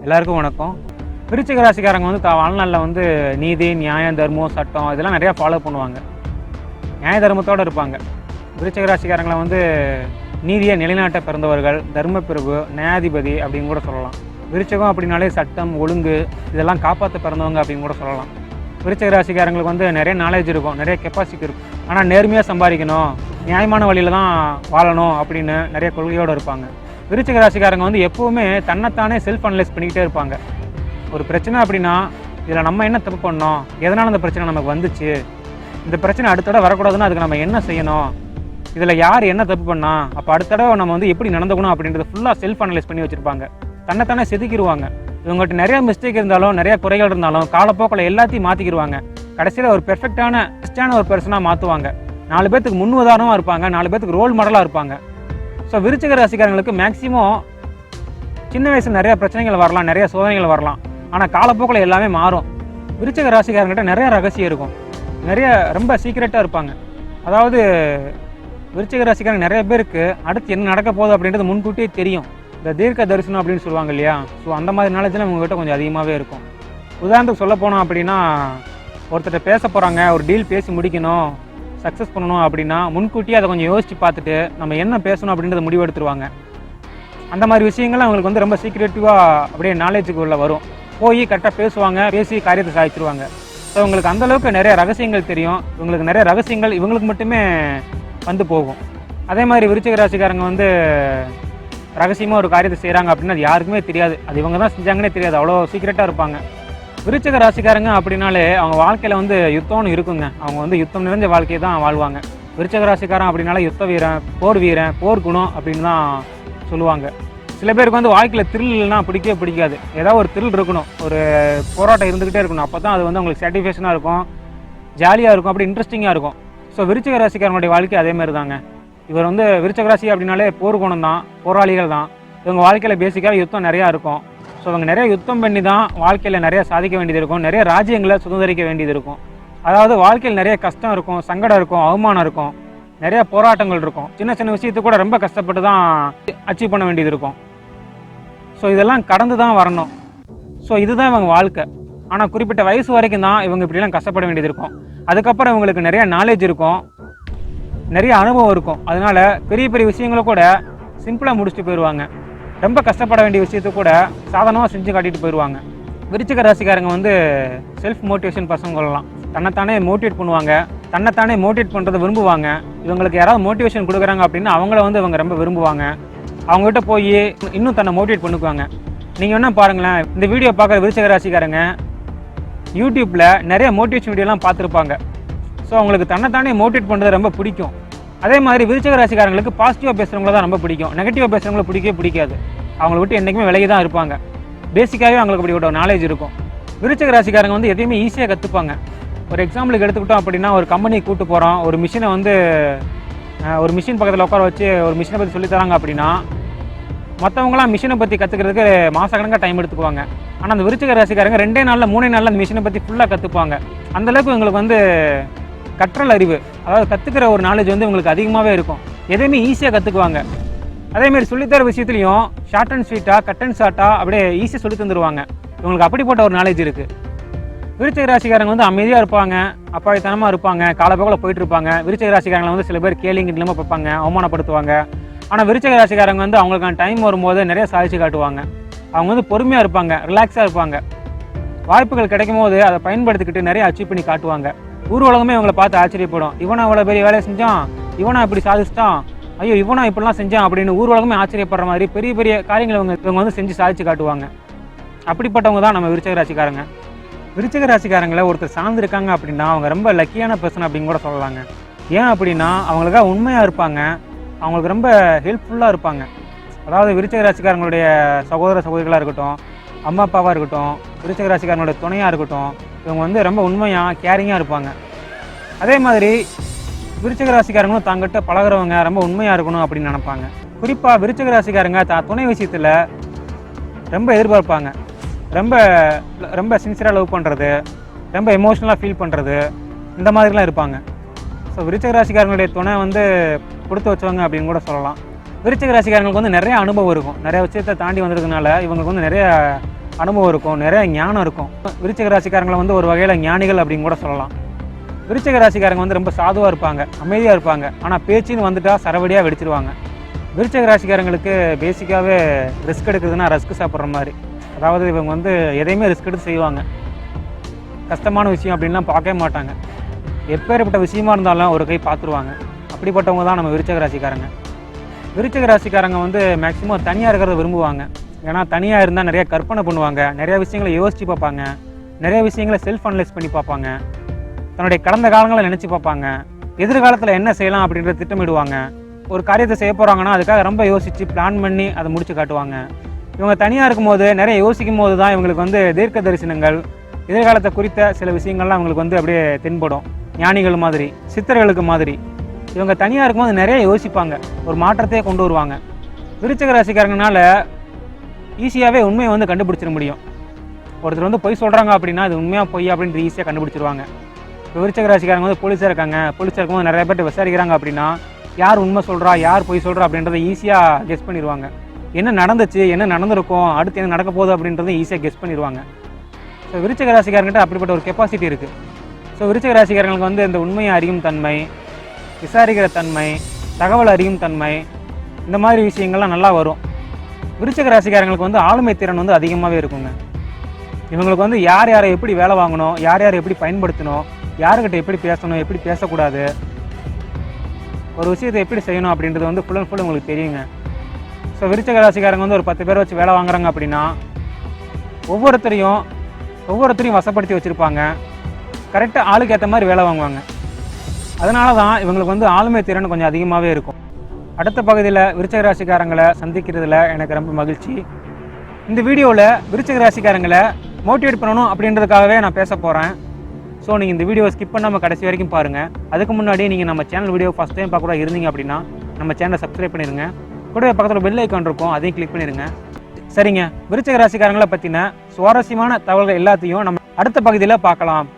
எல்லாருக்கும் வணக்கம். விருச்சிக ராசிக்காரங்க வந்து வாழ்நாளில் வந்து நீதி நியாயம் தர்மம் சட்டம் இதெல்லாம் நிறையா ஃபாலோ பண்ணுவாங்க. நியாய தர்மத்தோடு இருப்பாங்க. விருச்சிக ராசிக்காரங்களை வந்து நீதியை நிலைநாட்ட பிறந்தவர்கள் தர்மப்பிரபு நியாயாதிபதி அப்படின்னு கூட சொல்லலாம். விருச்சகம் அப்படின்னாலே சட்டம் ஒழுங்கு இதெல்லாம் காப்பாற்ற பிறந்தவங்க அப்படின்னு கூட சொல்லலாம். விருச்சிக ராசிக்காரங்களுக்கு வந்து நிறைய நாலேஜ் இருக்கும் நிறைய கெப்பாசிட்டி இருக்கும். ஆனால் நேர்மையாக சம்பாதிக்கணும் நியாயமான வழியில் தான் வாழணும் அப்படின்னு நிறைய கொள்கையோடு இருப்பாங்க. விருச்சிக ராசிக்காரங்க வந்து எப்போவுமே தன்னைத்தானே செல்ஃப் அனலைஸ் பண்ணிக்கிட்டே இருப்பாங்க. ஒரு பிரச்சனை அப்படின்னா இதில் நம்ம என்ன தப்பு பண்ணோம்? எதனால் அந்த பிரச்சனை நமக்கு வந்துச்சு? இந்த பிரச்சனை அடுத்த தடவை வரக்கூடாதுன்னா அதுக்கு நம்ம என்ன செய்யணும்? இதில் யார் என்ன தப்பு பண்ணா? அப்போ அடுத்த தடவை நம்ம வந்து எப்படி நடந்துக்கணும் அப்படின்றத ஃபுல்லாக செல்ஃப் அனலைஸ் பண்ணி வச்சுருப்பாங்க. தன்னைத்தானே செதுக்கிடுவாங்க இவங்ககிட்ட நிறையா மிஸ்டேக் இருந்தாலும் நிறையா குறைகள் இருந்தாலும் காலப்போக்கில் எல்லாத்தையும் மாற்றிக்கிடுவாங்க கடைசியில் ஒரு பெர்ஃபெக்டான பெஸ்ட்டான ஒரு பர்சனாக மாற்றுவாங்க நாலு பேத்துக்கு முன் உதாரணமாக இருப்பாங்க. நாலு பேத்துக்கு ரோல் மாடலாக இருப்பாங்க. ஸோ விருச்சிக ராசிக்காரங்களுக்கு மேக்ஸிமம் சின்ன வயசில் நிறைய பிரச்சனைகள் வரலாம் நிறைய சோதனைகள் வரலாம். ஆனால் காலப்போக்கில் எல்லாமே மாறும். விருச்சிக ராசிக்காரங்கிட்ட நிறைய ரகசியம் இருக்கும். நிறைய ரொம்ப சீக்ரெட்டாக இருப்பாங்க. அதாவது விருச்சிக ராசிக்காரங்க நிறைய பேருக்கு அடுத்து என்ன நடக்க போகுது அப்படின்றது முன்கூட்டியே தெரியும். இந்த தீர்க்க தரிசனம் அப்படின்னு சொல்லுவாங்க இல்லையா? ஸோ அந்த மாதிரி நாலேஜ்லாம் உங்ககிட்ட கொஞ்சம் அதிகமாகவே இருக்கும். உதாரணத்துக்கு சொல்ல போனோம் அப்படின்னா ஒருத்தர்கிட்ட பேச போகிறாங்க ஒரு டீல் பேசி முடிக்கணும். சக்ஸஸ் பண்ணணும் அப்படின்னா முன்கூட்டியே அதை கொஞ்சம் யோசித்து பார்த்துட்டு நம்ம என்ன பேசணும் அப்படின்றத முடிவெடுத்துருவாங்க அந்த மாதிரி விஷயங்கள்லாம் அவங்களுக்கு வந்து ரொம்ப சீக்ரெட்டிவாக அப்படியே நாலேஜுக்கு உள்ள வரும். போய் கரெக்டாக பேசுவாங்க பேசி காரியத்தை சாதிச்சிருவாங்க. ஸோ உங்களுக்கு அந்த அளவுக்கு நிறைய ரகசியங்கள் தெரியும். இவங்களுக்கு நிறைய ரகசியங்கள் இவங்களுக்கு மட்டுமே வந்து போகும். அதே மாதிரி விருச்சிக ராசிக்காரங்க வந்து ரகசியமாக ஒரு காரியத்தை செய்கிறாங்க அப்படின்னு அது யாருக்குமே தெரியாது. அது இவங்க தான் செஞ்சாங்கன்னே தெரியாது. அவ்வளோ சீக்ரெட்டாக இருப்பாங்க. விருச்சக ராசிக்காரங்க அப்படின்னாலே அவங்க வாழ்க்கையில் வந்து யுத்தம்னு இருக்குங்க. அவங்க வந்து யுத்தம் நிறைஞ்ச வாழ்க்கையை தான் வாழ்வாங்க. விருச்சக ராசிக்காரன் அப்படின்னாலே யுத்த வீரன் போர் வீரன் போர் குணம் அப்படின்னு தான் சொல்லுவாங்க. சில பேருக்கு வந்து வாழ்க்கையில் thrill இல்லைன்னா பிடிக்கவே பிடிக்காது. ஏதாவது ஒரு த்ரில் இருக்கணும். ஒரு போராட்டம் இருந்துக்கிட்டே இருக்கணும். அப்போ தான் அது வந்து அவங்களுக்கு சாட்டிஸ்ஃபேக்ஷனாக இருக்கும். ஜாலியாக இருக்கும். அப்படி இன்ட்ரெஸ்டிங்காக இருக்கும். ஸோ விருச்சக ராசிக்காரனுடைய வாழ்க்கை அதேமாதிரி தாங்க இவர் வந்து விருச்சக ராசி அப்படின்னாலே போர் குணம் தான் போராளிகள் தான் இவங்க வாழ்க்கையில் பேசிக்காக யுத்தம் நிறையா இருக்கும். ஸோ அவங்க நிறைய யுத்தம் பண்ணி தான் வாழ்க்கையில் நிறைய சாதிக்க வேண்டியது இருக்கும். நிறைய ராஜ்யங்களை சுதந்திரிக்க வேண்டியது இருக்கும். அதாவது வாழ்க்கையில் நிறைய கஷ்டம் இருக்கும் சங்கடம் இருக்கும் அவமானம் இருக்கும். நிறைய போராட்டங்கள் இருக்கும். சின்ன சின்ன விஷயத்துக்கு கூட ரொம்ப கஷ்டப்பட்டு தான் அச்சீவ் பண்ண வேண்டியது இருக்கும். ஸோ இதெல்லாம் கடந்து தான் வரணும். ஸோ இதுதான் இவங்க வாழ்க்கை. ஆனால் குறிப்பிட்ட வயசு வரைக்கும் தான் இவங்க இப்படிலாம் கஷ்டப்பட வேண்டியது இருக்கும். அதுக்கப்புறம் இவங்களுக்கு நிறைய நாலேஜ் இருக்கும். நிறைய அனுபவம் இருக்கும். அதனால பெரிய பெரிய விஷயங்களை கூட சிம்பிளாக முடிச்சுட்டு போயிடுவாங்க ரொம்ப கஷ்டப்பட வேண்டிய விஷயத்த கூட சாதனமாக செஞ்சு காட்டிட்டு போயிடுவாங்க விருச்சிக ராசிக்காரங்க வந்து செல்ஃப் மோட்டிவேஷன் பசங்க கொள்ளலாம் தன்னைத்தானே மோட்டிவேட் பண்ணுவாங்க. தன்னைத்தானே மோட்டிவேட் பண்ணுறதை விரும்புவாங்க. இவங்களுக்கு யாராவது மோட்டிவேஷன் கொடுக்குறாங்க அப்படின்னா அவங்கள வந்து இவங்க ரொம்ப விரும்புவாங்க. அவங்ககிட்ட போய் இன்னும் தன்னை மோட்டிவேட் பண்ணுவாங்க. நீங்கள் என்ன பாருங்களேன் இந்த வீடியோ பார்க்குற விருச்சிக ராசிக்காரங்க யூடியூப்பில் நிறைய மோட்டிவேஷன் வீடியோலாம் பார்த்துருப்பாங்க. ஸோ அவங்களுக்கு தன்னைத்தானே மோட்டிவேட் பண்ணுறது ரொம்ப பிடிக்கும். அதே மாதிரி விருச்சக ராசிக்காரங்களுக்கு பாசிட்டிவாக பேசுகிறவங்கள தான் ரொம்ப பிடிக்கும். நெகட்டிவாக பேசுகிறவங்கள பிடிக்கவே பிடிக்காது. அவங்கள விட்டு என்றைக்குமே விலகி தான் இருப்பாங்க. பேசிக்காகவே அவங்களுக்கு அப்படி ஒரு நாலேஜ் இருக்கும். விருச்சக ராசிக்காரங்க வந்து எதையுமே ஈஸியாக கற்றுப்பாங்க ஒரு எக்ஸாம்பிளுக்கு எடுத்துக்கிட்டோம் அப்படின்னா ஒரு கம்பெனிக்கு கூட்டு போகிறோம் ஒரு மிஷினை வந்து ஒரு மிஷின் பக்கத்தில் உட்கார வச்சு ஒரு மிஷினை பற்றி சொல்லித் தராங்க அப்படின்னா மற்றவங்களாம் மிஷினை பற்றி கற்றுக்கிறதுக்கு மாதக்கணக்காக டைம் எடுத்துக்குவாங்க. ஆனால் அந்த விருச்சிக ராசிக்காரங்க ரெண்டே நாளில் மூணே நாளில் அந்த மிஷினை பற்றி ஃபுல்லாக கற்றுப்பாங்க அந்தளவுக்கு எங்களுக்கு வந்து கற்றல் அறிவு அதாவது கற்றுக்கிற ஒரு நாலேஜ் வந்து உங்களுக்கு அதிகமாகவே இருக்கும். எதையுமே ஈஸியாக கற்றுக்குவாங்க அதேமாரி சொல்லித்தர விஷயத்துலையும் ஷார்ட் அண்ட் ஸ்வீட்டாக கட் அண்ட் ஷார்ட்டாக அப்படியே ஈஸியாக சொல்லி தந்துருவாங்க. இவங்களுக்கு அப்படிப்பட்ட ஒரு நாலேஜ் இருக்குது விருச்சிக ராசிக்காரங்க வந்து அமைதியாக இருப்பாங்க அப்பாவித்தனமாக இருப்பாங்க காலப்போக்கில் போயிட்டு இருப்பாங்க. விருச்சிக ராசிக்காரங்களை வந்து சில பேர் கேலிங்க நிலம பார்ப்பாங்க அவமானப்படுத்துவாங்க. ஆனால் விருச்சிக ராசிக்காரங்க வந்து அவங்களுக்கான டைம் வரும்போது நிறைய சாதிச்சு காட்டுவாங்க. அவங்க வந்து பொறுமையாக இருப்பாங்க ரிலாக்ஸாக இருப்பாங்க. வாய்ப்புகள் கிடைக்கும் போது அதை பயன்படுத்திக்கிட்டு நிறைய அச்சீவ் பண்ணி காட்டுவாங்க. ஊர் உலகமே இவங்களை பார்த்து ஆச்சரியப்படும். இவனா அவ்வளோ பெரிய வேலையை செஞ்சான். இவனா இப்படி சாதிச்சிட்டான். ஐயோ இவனா இப்படிலாம் செஞ்சான் அப்படின்னு ஊர் உலகமே ஆச்சரியப்படுற மாதிரி பெரிய பெரிய காரியங்களை இவங்க இவங்க வந்து செஞ்சு சாதிச்சு காட்டுவாங்க. அப்படிப்பட்டவங்க தான் நம்ம விருச்சக ராசிக்காரங்க. விருச்சக ராசிக்காரங்களை ஒருத்தர் சார்ந்திருக்காங்க அப்படின்னா அவங்க ரொம்ப லக்கியான பர்சன் அப்படின்னு கூட சொல்லலாங்க. ஏன் அப்படின்னா அவங்களுக்காக உண்மையாக இருப்பாங்க. அவங்களுக்கு ரொம்ப ஹெல்ப்ஃபுல்லாக இருப்பாங்க. அதாவது விருச்சக ராசிக்காரங்களுடைய சகோதர சகோதரிகளாக இருக்கட்டும் அம்மா அப்பாவாக இருக்கட்டும் விருச்சக ராசிக்காரங்களுடைய துணையாக இருக்கட்டும் இவங்க வந்து ரொம்ப உண்மையாக கேரிங்காக இருப்பாங்க. அதே மாதிரி விருச்சக ராசிக்காரங்களும் தங்கிட்ட பழகுறவங்க ரொம்ப உண்மையாக இருக்கணும் அப்படின்னு நினைப்பாங்க. குறிப்பாக விருச்சக ராசிக்காரங்க தான் துணை விஷயத்தில் ரொம்ப எதிர்பார்ப்பாங்க. ரொம்ப ரொம்ப சின்சியராக லவ் பண்ணுறது ரொம்ப எமோஷ்னலாக ஃபீல் பண்ணுறது இந்த மாதிரிலாம் இருப்பாங்க. ஸோ விருச்சக ராசிக்காரங்களுடைய துணை வந்து கொடுத்து வச்சவங்க அப்படின்னு கூட சொல்லலாம். விருச்சக ராசிக்காரங்களுக்கு வந்து நிறைய அனுபவம் இருக்கும். நிறைய விஷயத்தை தாண்டி வந்ததுனால இவங்களுக்கு வந்து நிறைய அனுபவம் இருக்கும் நிறைய ஞானம் இருக்கும். விருச்சிக ராசிக்காரங்களை வந்து ஒரு வகையில் ஞானிகள் அப்படின்னு கூட சொல்லலாம். விருச்சிக ராசிக்காரங்க வந்து ரொம்ப சாதுவாக இருப்பாங்க அமைதியாக இருப்பாங்க. ஆனால் பேச்சுன்னு வந்துட்டால் சரவடியாக வெடிச்சிருவாங்க. விருச்சிக ராசிக்காரங்களுக்கு பேசிக்காகவே ரிஸ்க் எடுக்கிறதுனா ரிஸ்க் சாப்பிட்ற மாதிரி. அதாவது இவங்க வந்து எதையுமே ரிஸ்க் எடுத்து செய்வாங்க. கஷ்டமான விஷயம் அப்படின்லாம் பார்க்கவே மாட்டாங்க. எப்பேற்பட்ட விஷயமா இருந்தாலும் ஒரு கை பார்த்துருவாங்க. அப்படிப்பட்டவங்க தான் நம்ம விருச்சக ராசிக்காரங்க. விருச்சக ராசிக்காரங்க வந்து மேக்சிமம் தனியாக இருக்கிறத விரும்புவாங்க. ஏன்னா தனியாக இருந்தால் நிறைய கற்பனை பண்ணுவாங்க. நிறைய விஷயங்களை யோசித்து பார்ப்பாங்க. நிறைய விஷயங்களை செல்ஃப் அனலைஸ் பண்ணி பார்ப்பாங்க. தன்னுடைய கடந்த காலங்களை நினச்சி பார்ப்பாங்க. எதிர்காலத்தில் என்ன செய்யலாம் அப்படின்றத திட்டமிடுவாங்க. ஒரு காரியத்தை செய்ய போகிறாங்கன்னா அதுக்காக ரொம்ப யோசித்து பிளான் பண்ணி அதை முடிச்சு காட்டுவாங்க. இவங்க தனியாக இருக்கும்போது நிறைய யோசிக்கும் போது தான் இவங்களுக்கு வந்து தீர்க்க தரிசனங்கள் எதிர்காலத்தை குறித்த சில விஷயங்கள்லாம் அவங்களுக்கு வந்து அப்படியே தென்படும். ஞானிகள் மாதிரி சித்தர்களுக்கு மாதிரி. இவங்க தனியாக இருக்கும்போது நிறைய யோசிப்பாங்க. ஒரு மாற்றத்தையே கொண்டு வருவாங்க. விருச்சக ராசிக்காரங்கனால ஈஸியாகவே உண்மையை வந்து கண்டுபிடிச்சிட முடியும். ஒருத்தர் வந்து பொய் சொல்கிறாங்க அப்படின்னா அது உண்மையாக பொய் அப்படின்ட்டு ஈஸியாக கண்டுபிடிச்சிருவாங்க. இப்போ விருச்சக ராசிக்காரங்க வந்து போலீஸாக இருக்காங்க. போலீஸாக இருக்கும்போது நிறைய பேர் விசாரிக்கிறாங்க அப்படின்னா யார் உண்மை சொல்கிறா யார் பொய் சொல்கிறா அப்படின்றத ஈஸியாக கெஸ் பண்ணிடுவாங்க என்ன நடந்துச்சு என்ன நடந்திருக்கும் அடுத்து என்ன நடக்க போகுது அப்படின்றத ஈஸியாக கெஸ் பண்ணிடுவாங்க ஸோ விருச்சக ராசிக்காரங்கிட்ட அப்படிப்பட்ட ஒரு கெப்பாசிட்டி இருக்குது ஸோ விருச்சக ராசிக்காரங்களுக்கு வந்து இந்த உண்மையை அறியும் தன்மை விசாரிக்கிற தன்மை தகவல் அறியும் தன்மை இந்த மாதிரி விஷயங்கள்லாம் நல்லா வரும். விருச்சக ராசிக்காரங்களுக்கு வந்து ஆளுமை திறன் வந்து அதிகமாகவே இருக்குங்க. இவங்களுக்கு வந்து யார் யாரை எப்படி வேலை வாங்கணும் யார் யாரை எப்படி பயன்படுத்தணும் யாருக்கிட்ட எப்படி பேசணும் எப்படி பேசக்கூடாது ஒரு விஷயத்தை எப்படி செய்யணும் அப்படின்றது வந்து ஃபுல் அண்ட் ஃபுல் உங்களுக்கு தெரியுங்க. ஸோ விருச்சக ராசிக்காரங்க வந்து ஒரு பத்து பேர் வச்சு வேலை வாங்குறாங்க அப்படின்னா ஒவ்வொருத்தரையும் ஒவ்வொருத்தரையும் வசப்படுத்தி வச்சுருப்பாங்க. கரெக்டாக ஆளுக்கு ஏற்ற மாதிரி வேலை வாங்குவாங்க. அதனால தான் இவங்களுக்கு வந்து ஆளுமை திறன் கொஞ்சம் அதிகமாகவே இருக்கும். அடுத்த பகுதியில் விருச்சக ராசிக்காரங்களை சந்திக்கிறதுல எனக்கு ரொம்ப மகிழ்ச்சி. இந்த வீடியோவில் விருச்சக ராசிக்காரங்களை மோட்டிவேட் பண்ணணும் அப்படின்றதுக்காகவே நான் பேச போகிறேன் ஸோ நீங்கள் இந்த வீடியோவை ஸ்கிப் பண்ணாமல் கடைசி வரைக்கும் பாருங்கள் அதுக்கு முன்னாடி நீங்கள் நம்ம சேனல் வீடியோ ஃபஸ்ட் டைம் பார்க்க கூட இருந்தீங்க அப்படின்னா நம்ம சேனலை சப்ஸ்கிரைப் பண்ணிடுங்க. கூடவே பக்கத்தில் பெல் ஐக்கான் இருக்கும் அதையும் கிளிக் பண்ணிடுங்க. சரிங்க. விருச்சக ராசிக்காரங்களை பற்றின சுவாரஸ்யமான தகவல்கள் எல்லாத்தையும் நம்ம அடுத்த பகுதியில் பார்க்கலாம்.